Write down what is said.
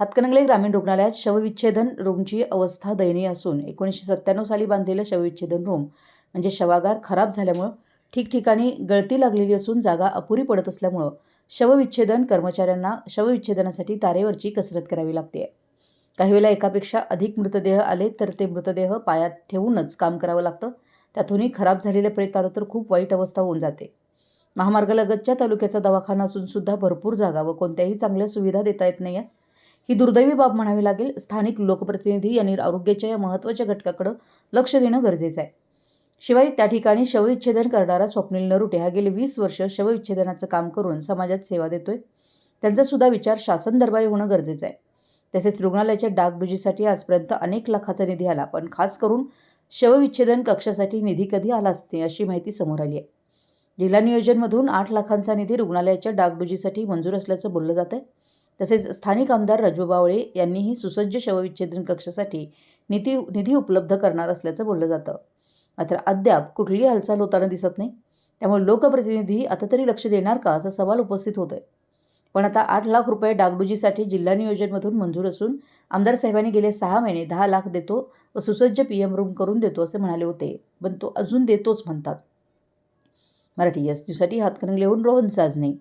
हातकणंगले ग्रामीण रुग्णालयात शवविच्छेदन रूमची अवस्था दयनीय असून एकोणीसशे सत्त्याण्णव साली बांधलेलं शवविच्छेदन रूम म्हणजे शवागार खराब झाल्यामुळं ठिकठिकाणी गळती लागलेली असून जागा अपुरी पडत असल्यामुळं शवविच्छेदन कर्मचाऱ्यांना शवविच्छेदनासाठी तारेवरची कसरत करावी लागते. काही वेळेला एकापेक्षा अधिक मृतदेह आले तर ते मृतदेह पायात ठेवूनच काम करावं लागतं. त्यातूनही खराब झालेले प्रेत तर खूप वाईट अवस्था होऊन जाते. महामार्गालगतच्या तालुक्याचा दवाखाना असून सुद्धा भरपूर जागा व कोणत्याही चांगल्या सुविधा देता येत नाही आहेत ही दुर्दैवी बाब म्हणावी लागेल स्थानिक लोकप्रतिनिधी यांनी आरोग्याच्या या महत्त्वाच्या घटकाकडं लक्ष देणं गरजेचं आहे. शिवाय त्या ठिकाणी शवविच्छेदन करणारा स्वप्नील नरुटे हा गेले वीस वर्ष शवविच्छेदनाचं काम करून समाजात सेवा देतोय. त्यांचा सुद्धा विचार शासन दरबारी होणं गरजेचं आहे. तसेच रुग्णालयाच्या डागडुजीसाठी आजपर्यंत अनेक लाखाचा निधी आला पण खास करून शवविच्छेदन कक्षासाठी निधी कधी आलाच नाही अशी माहिती समोर आली आहे. जिल्हा नियोजनमधून आठ लाखांचा निधी रुग्णालयाच्या डागडुजीसाठी मंजूर असल्याचं बोललं जात आहे तसेच स्थानिक आमदार रजू बावळे यांनीही सुसज्ज शवविच्छेदन कक्षासाठी निधी निधी उपलब्ध करणार असल्याचं बोललं जातं. मात्र अद्याप कुठलीही हालचाल होताना दिसत नाही. त्यामुळे लोकप्रतिनिधी आता तरी लक्ष देणार का असा सवाल उपस्थित होतोय. पण आता आठ लाख रुपये डागडुजीसाठी जिल्हा नियोजनमधून मंजूर असून आमदार साहेबांनी गेले सहा महिने दहा लाख देतो व सुसज्ज पी एम रूम करून देतो असे म्हणाले होते. पण तो अजून देतोच म्हणतात. मराठी एस न्यूजसाठी हातकणंगलेहून रोहन साजने.